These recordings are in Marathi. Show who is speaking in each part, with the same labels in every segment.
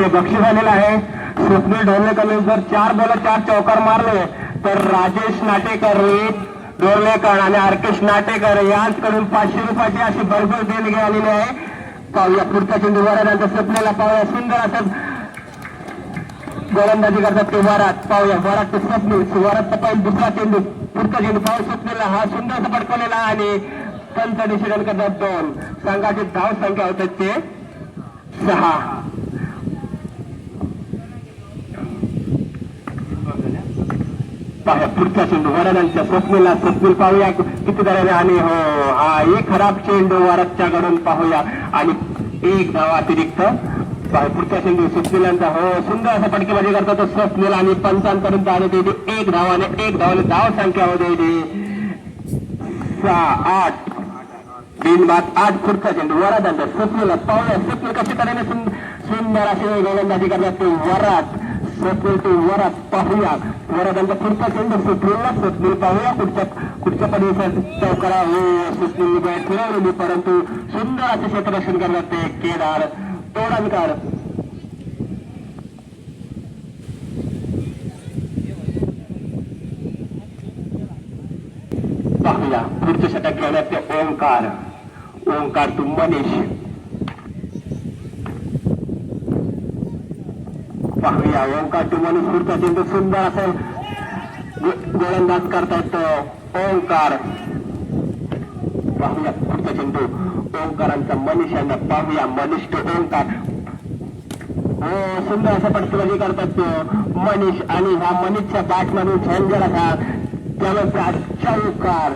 Speaker 1: ते बक्षीस झालेलं आहे. स्वप्नील ढोरलेकरने जर चार बोल चार चौकार मारले तर राजेश नाटेकर रोहित आणि अर्केश नाटेकर यांकडून पाचशे रुपयाची अशी भरभर देणगी आलेली आहे. पाहूया पुढचा चेंडू वरादांच्या स्वप्नाला पाहूया. सुंदर असं गोलंदाजी करतात ते वरात. पाहूया वरात ते स्वप्नील वरात पाहिजे दुसरा चेंडू. पुढचा चेंडू पाहू स्वप्नेला हा सुंदर असा पटकवलेला आणि पंच डिसिजन करतात दोन. संघाची धाव संख्या होतात ते सहा पाहूया पुढचा चेंडू वरदांच्या स्वप्नेला स्वप्नील पाहूया. किती दराने आणि हो? हा एक खराब चेंडू वरदच्या घडून पाहूया. आणि एक धाव अतिरिक्त. पाहू पुढचा चेंडू स्वप्नीलांचा. हो सुंदर असा फटकेबाजी करतो तो स्वप्नील आणि पंचांपर्यंत आले ते एक धावाने एक धावाने धाव संख्या होते सहा आठ. तीन बाद आठ पुढचा चेंडू. वरादांचा स्वप्नीला पाहूया. स्वप्नील कशा तऱ्हेने सुंदर असे गोलंदाजी करतात ते वरात स्वप्नील ते वरात पाहूया वरादांचा पुढचा चेंडू सुटलेला स्वप्नील पाहूया पुढच्या कुठच्या परिसरात चौकारा हो स्वप्नील बॅट फिरवलेली परंतु सुंदर असे क्षेत्ररक्षण करतात ते केदार तोडणकार पाहूया पुढचं षटक घेण्यात ते ओंकार ओंकार तू मनीष पाहूया. ओंकार तू मनीष पुढचा चेंडू सुंदर असेल. गोलंदाज करतायत ओंकार. पाहूया पुढचा चेंडू ओंकारांचा मनीष यांना पाहूया. मनिष्ठ ओंकार. हो सुंदर असं पटकबाजी करतात तो मनीष. आणि ह्या मनीषच्या बॅट मधून झेंजर असा त्याला चौकार.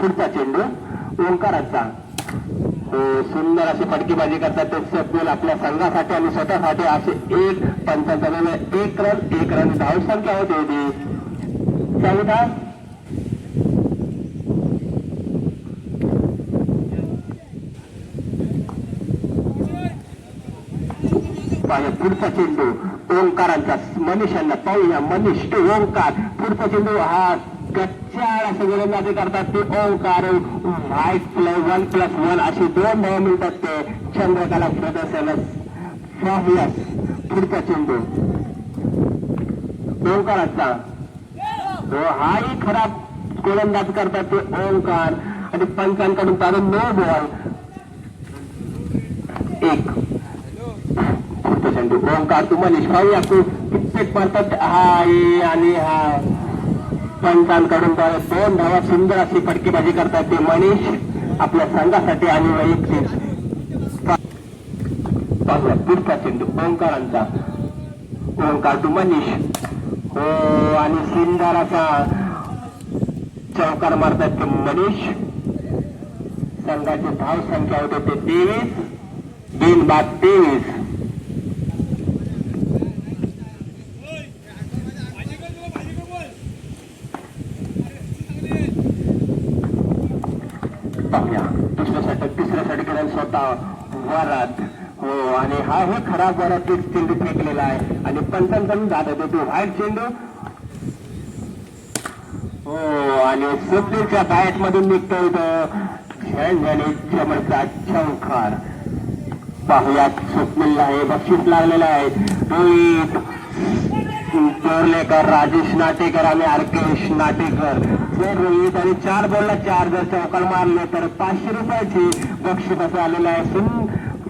Speaker 1: पुढचा चेंडू. ओंकाराचा. सुंदर अशी फटकेबाजी करतात. ते आपल्या संघासाठी आणि स्वतःसाठी असे एक पंचांचा एक रन एक रन. धाव संख्या होती होती चौदा पुढचा चेंडू. ओंकारांचा मनीषांना पाहूया. मनीष ओंकार. पुढचा चेंडू हा गच्चाळ असे गोलंदाजी करतात ते Omkar wide plus one plus one अशी दोन धाव मिळतात ते चंद्रकला प्रदर्शन पाहूया पुढचा चेंडू. ओंकाराचा. हो, हाही खराब गोलंदाज करतात ते ओंकार. आणि पंचांकडून चालून नो बॉल एक. पुढचा चेंडू. ओंकार तुम्हाला मनीष असतो कित्येक मारतात. हा आणि हा पंचांकडून तर दोन धावा सुंदर अशी फटकेबाजी करतात ते मनीष आपल्या संघासाठी आणि वैयक्तिक. पाहूया पुढचा चेंडू ओंकारांचा. ओंकार टू मनीष. हो आणि सिंधाराचा. चौकार मारतात ते मनीष. संघाची धाव संख्या होते ते तेवीस. तीन बाद तेवीस. पाहूया दुसऱ्या षटक तिसऱ्या षटकाला स्वतः वरात. हो आणि हा हे खराब वरात एक चेंडू फेकलेला आहे. आणि पंचांकडून जात होतो तो व्हाईट चेंडू हो आणि स्वप्नीलच्या बॅट मधून निघतो झेंझणे चमडचा चौकार पाहुयात स्वप्नीलला आहे बक्षीस लागलेलं आहे. रोहित चोरलेकर राजेश नाटेकर आणि अर्केश नाटेकर. जर रोहित आणि चार बॉलला चार जर चौकार मारले तर पाचशे रुपयाची बक्षीस असं आलेलं आहे.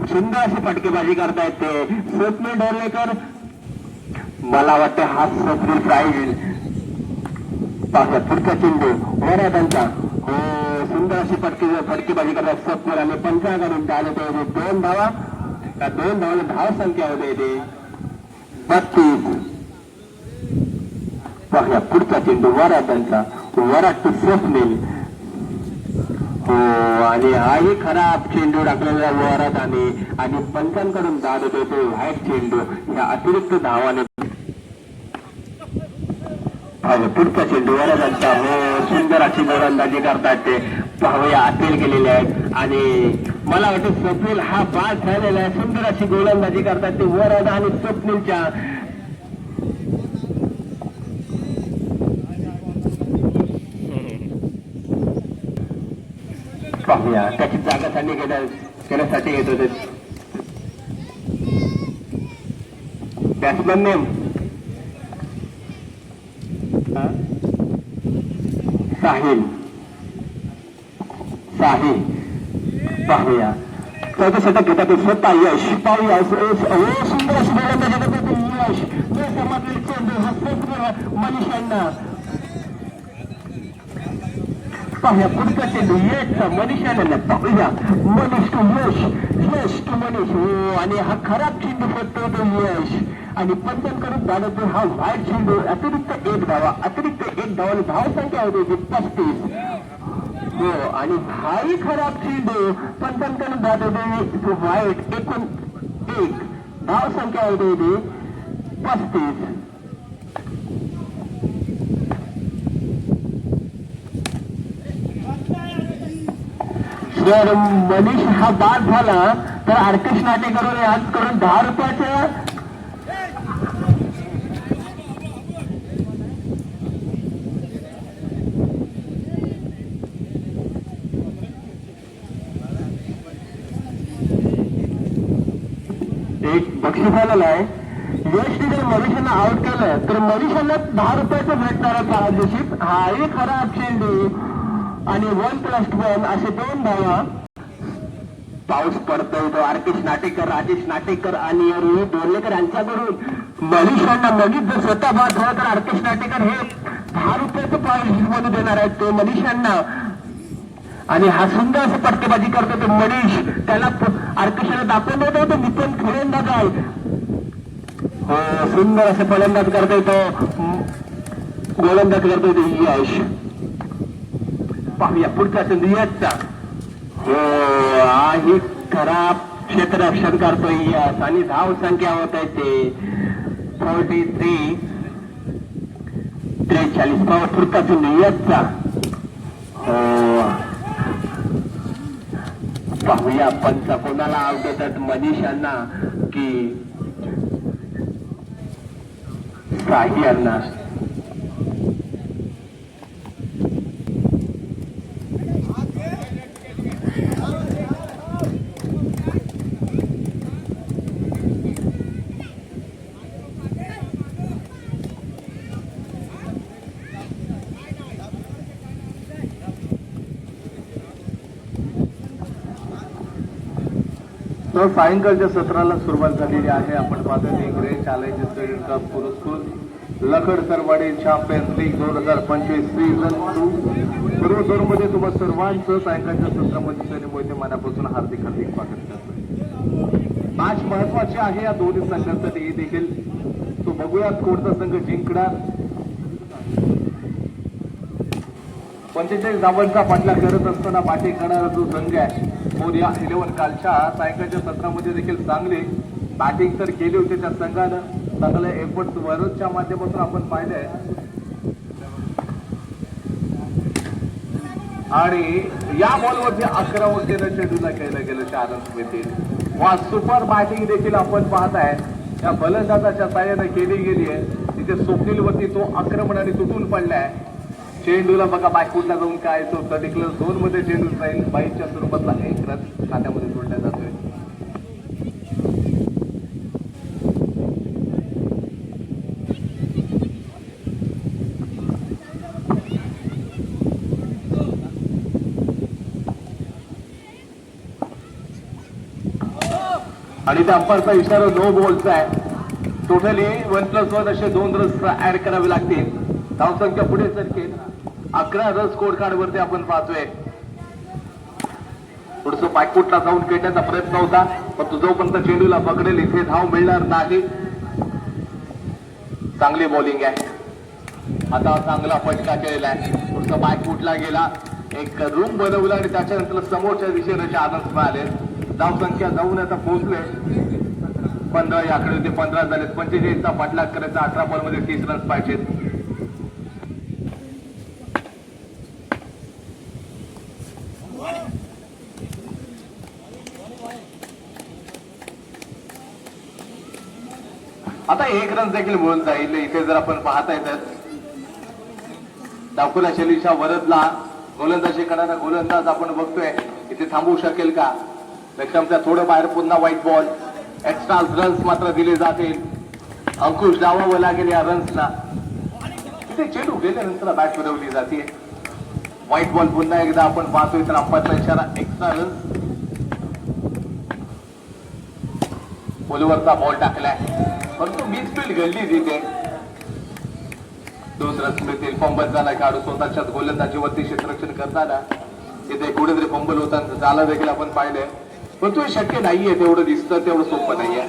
Speaker 1: सुंदर अशी फटकेबाजी करतायत ते. स्वप्नील डोरलेकर मला वाटतं हा स्वप्नील प्राईज पाहूया पुढचा चेंडू. आहे त्यांचा सुंदर अशी फटकी फटकीबाजी करतात स्वप्नील आणि पंचाकडून आले ते दोन धावा. त्या दोन धावाला धाव संख्या होते ते बत्तीस. पाहूया पुढचा चेंडू वरादांचा वराट टू स्वप्नील हो आणि हाही खराब चेंडू टाकलेला वरात आणि आणि पंचांकडून दाद होतो तो व्हाईट चेंडू. या अतिरिक्त धावाने पाहूया पुढचा हो सुंदर अशी गोलंदाजी करतात ते. पाहूया अपील केलेले आहेत आणि मला वाटतं स्वप्नील हा बाद झालेला आहे. सुंदर अशी गोलंदाजी करतात ते वरद आणि स्वप्नीलच्या. पाहूया त्याची जागा त्यांनी घेण्या- घेण्यासाठी येत होते. Batsman name. साहिल. साहिल. पाहूया. चौथं षटक घेतात स्वतः यश पाहूया. सुंदर अशी बोलत यश. ते समाजले चेंडू हा मनीषांना. पाहूया पुढचा चेंडू यशचा मनीषांना पाहूया मनीष टू यश यश टू मनीष. हो आणि हा खराब चेंडू फटतो तो यश. आणि पंचन करून झालं हा वाईट चेंडू अतिरिक्त एक धावा अतिरिक्त एक धावाने धाव संख्या होती पस्तीस. हो आणि हाही खराब चेंडू पंचन करून जात वाईट एकूण एक धाव संख्या होती पस्तीस. जर मनीष हा बाद झाला तर आर्केश नाटेकरून आज करून दहा रुपयाचं एक बक्षीस आहे. यशने जर मनीषांना आउट केलं तर मनीषांना दहा रुपयाचं भेटणार आहे हाही खराब चेंडू आणि वन प्लस वन असे दोन धावा पाऊस पडतोय तो. आर्केश नाटेकर राजेश नाटेकर आणि रोहित बोर्लेकर यांच्याकडून मनीषांना मनीष जर स्वतः बाद झाला तर आर्केश नाटेकर हे दहा रुपयाचं पाऊस म्हणून देणार आहेत. ते मनुष्यांना आणि हा सुंदर असं पटकेबाजी करतो तो मनीष त्याला आर्केशाला दाखवून देतो तो निपुण फलंदाज आहे. हो सुंदर असं फलंदाज करतोय तो. गोलंदाज करतोय तो यश. पाहूया पुढचा चंद्र यशचा हो आहे खराब क्षेत्ररक्षण करतोय यश आणि धाव संख्या होत आहे ते. फोर्टी थ्री त्रेचाळीस. पाव पुढचा चंद्र यशचा हो. पाहूया. पंच कोणाला आवडतात मनीषांना की साही यांना?
Speaker 2: तर सायंकाळच्या सत्राला सुरुवात झालेली आहे. आपण पाहतो इंग्रज चॅलेंजर्स क्रेडिट कप पुरस्कृत लखड सरवाडी चॅम्पियन्स लीग दोन हजार पंचवीस सीझन टू सर्वमध्ये तुम्हा सर्वांचं सायंकाळच्या सत्रामध्ये सनी मोहिते मनापासून हार्दिक हार्दिक स्वागत करतो मॅच महत्वाची आहे या दोन्ही संघांसाठी. हे देखील तो बघूयात कोणता संघ जिंकणार. पंचेचाळीस धावांचा पाठला करत असताना पाठी करणारा जो संघ आहे मोर्या इलेव्हन कालच्या सायंकाळच्या सत्रामध्ये देखील चांगले बॅटिंग तर केली होती त्या संघानं. चांगलं एफर्ट वरच्या माध्यमातून आपण पाहिलंय. आणि या बॉलवरती अकरा वगैरे चेंडूला केलं गेलं शहानंद स्मृती वा सुपर बॅटिंग देखील आपण पाहताय. त्या फलंदाजाच्या साह्यानं केली गेली आहे. तिथे स्वप्नीलवरती तो आक्रमणाने तुटून पडलाय. चेंडूला बघा बायकूटला जाऊन काय तो पर्टिक्युलर झोनमध्ये चेंडू जाईल बाईकच्या स्वरूपातला एक रन खात्यामध्ये जोडला जातोय. आणि त्या अंपायरचा इशारा नो बॉलचा आहे. टोटली वन प्लस वन असे दोन रन ऍड करावे लागतील. धावसंख्या पुढे सरकेल. अकरा हजार स्कोर कार्ड वरती आपण पाहतोय. थोडस पायकुटला जाऊन खेळण्याचा प्रयत्न होता पण तो जोपर्यंत चेंडूला पकडेल इथे धाव मिळणार नाही. चांगली बॉलिंग आहे. आता चांगला फटका केलेला आहे. थोडस पायकुटला गेला. एक रूम बनवला आणि त्याच्यानंतर समोरच्या दिशेने आनंद मिळाले. धाव संख्या जाऊन आता पोहोचले. पंधरा याकडे होते पंधरा झाले पंचेचाळीसचा पाठलाग करायचा अठरा बॉलमध्ये तीस रन्स पाहिजेत. आता देखील मिळून जाईल. इथे जर आपण पाहता येतात डाकुला शैलीच्या वरदला गोलंदाजी करणारा गोलंदाज आपण बघतोय. इथे थांबवू शकेल का? लक्षामच्या थोडं बाहेर पुन्हा व्हाईट बॉल एक्स्ट्रा रन्स मात्र दिले जातील. अंकुश डावावं लागेल या रन्सला तिथे चेंडू गेल्यानंतर बॅट फिरवली जाते. व्हाईट बॉल पुन्हा एकदा आपण पाहतोय तर अंपायरचा इशारा एक्स्ट्रा रन बोलवरचा बॉल टाकलाय. फक्त वीस फील्ड घडली तिथे दोन रन पंबल झाला काढू स्वतःच्याच गोलंदाजीवरती क्षेत्ररक्षण करताना. तिथे कुठेतरी पंबल होता झाला देखील आपण पाहिलंय. परंतु हे शक्य नाहीये तेवढं दिसतं तेवढं सोपं नाहीये.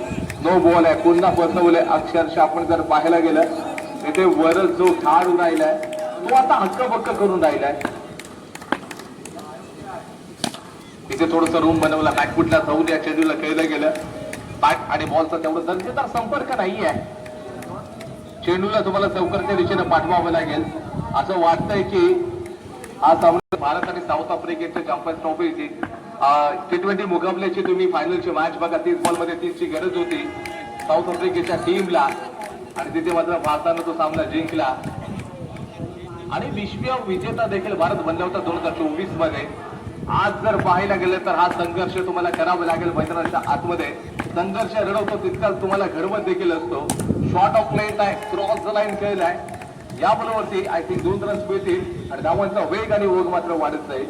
Speaker 2: नो बॉल आहे पुन्हा बसवलंय. अक्षरशः आपण जर पाहायला गेलं तिथे वर जो खेळाडू राहिलाय तो आता हक्कबक्क करून राहिलाय. तिथे थोडस रूम बनवला बॅकफुटला जाऊन या चेंडूला खेळलं गेलं. बॅट आणि बॉलचा तेवढं दर्जेदार संपर्क नाही आहे चेंडूला तुम्हाला चौकरच्या दिशेने पाठवावं लागेल. असं वाटतंय की हा सामना भारत आणि साऊथ आफ्रिकेच्या चॅम्पियन्स ट्रॉफीची टी ट्वेंटी मुकाबल्याची तुम्ही फायनलची मॅच बघा. तीस बॉलमध्ये तीसची गरज होती. साऊथ आफ्रिकेच्या टीमला आणि तिथे मात्र भारतानं तो सामना जिंकला. आणि विश्व विजेता देखील भारत बनला होता दोन हजार चोवीसमध्ये आज जर पाहायला गेलं तर हा संघर्ष तुम्हाला करावा लागेल मैदानाच्या आतमध्ये. संघर्ष रडवतो तितकाच तुम्हाला घडवत देखील असतो. शॉर्ट ऑफ प्लेट आहे क्रॉस लाईन खेळलाय या बरोबरती आय थिंक दोन रन्स मिळतील आणि धावांचा वेग आणि ओघ मात्र वाढत जाईल.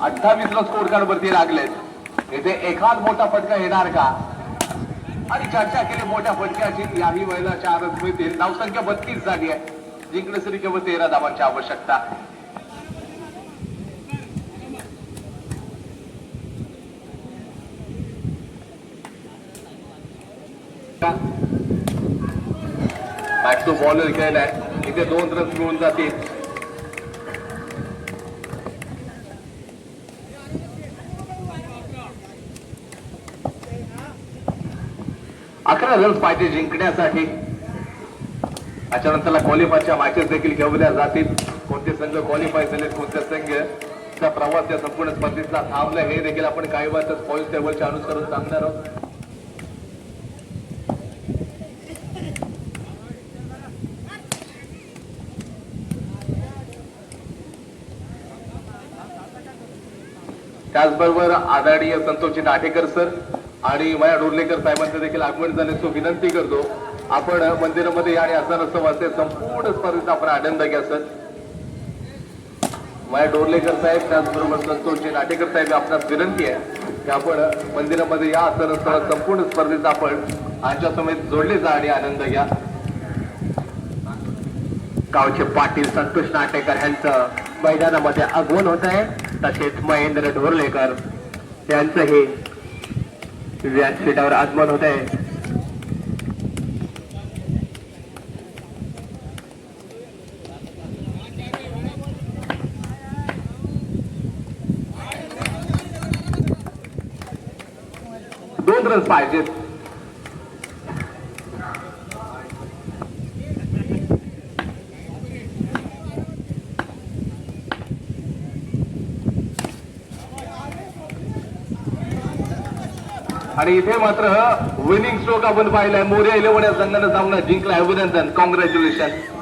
Speaker 2: अठ्ठावीस ला स्कोर कार्ड वरती लागलेत. येथे एखाद मोठा फटका येणार का? आणि चर्चा केली मोठ्या फटक्याची याही वेळेला चार रन्स मिळतील. धावसंख्या बत्तीस झाली आहे. जिंकण्यासाठी केवळ तेरा धावांची आवश्यकता. बॉलर टू बॉलर खेळलाय इथे दोन रन मिळून जातील. अकरा रन्स पाहिजे जिंकण्यासाठी. त्याच्यानंतर क्वालिफायच्या मॅचेस देखील खेळवल्या जातील. कोणते संघ क्वालिफाय झाले कोणते संघ प्रवास या संपूर्ण स्पर्धेतला थांबला हे देखील आपण काही वेळातच पॉईंट टेबलचे अनुसरून सांगणार आहोत. त्याचबरोबर आदरणीय संतोषजी नाटेकर सर आणि माया डोरलेकर साहेबांचं देखील आगमन झाल्याची विनंती करतो. आपण मंदिरामध्ये या आणि असं नसतं वाचते संपूर्ण स्पर्धेचा आपण आनंद घ्या सर. माया डोरलेकर साहेब त्याचबरोबर संतोषजी नाटेकर साहेब आपणास विनंती आहे की आपण मंदिरामध्ये या असं नसतं संपूर्ण स्पर्धेचा आपण आमच्या समेत जोडले जा आणि आनंद घ्या.
Speaker 1: गावचे पाटील संतोष नाटेकर यांचं मैदानामध्ये आगमन होत आहे. तसेच महेंद्र ढोरलेकर यांचंही व्यासपीठावर आगमन होत आहे.
Speaker 2: दोन रन पाहिजेत. आणि इथे मात्र विनिंग स्ट्रोक आपण पाहिलाय. मोर्या इलेव्हन या संघानं सामना जिंकला अभिनंदन. कॉंग्रॅच्युलेशन